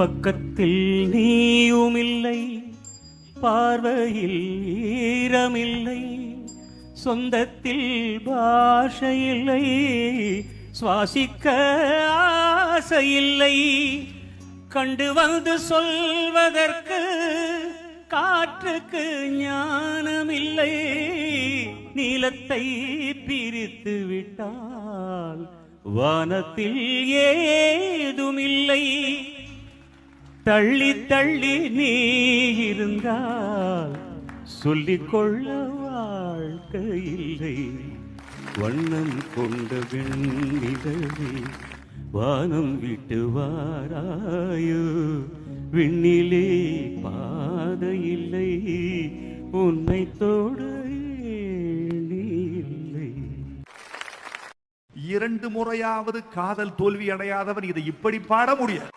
பக்கத்தில் நீயுமில்லை பார்வையில் ஈரமில்லை சொந்தத்தில் பாஷையில்லை சுவாசிக்க ஆசையில்லை. கண்டு வந்து சொல்வதற்கு காற்றுக்கு ஞானமில்லை. நீலத்தை பிரித்து விட்டால் வானத்தில் ஏதுமில்லை. தள்ளி தள்ளி நீ இருந்தால் சொல்லிக்கொள்ள வாழ்க்கை இல்லை. வண்ணம் கொண்ட வெண்ணிலவே வானம் விட்டு வாராயோ? விண்ணிலே பாதையில்லை உன்னை தொட இல்லை இரண்டு முறையாவது காதல் தோல்வி அடையாதவன் இதை இப்படி பாட முடியாது.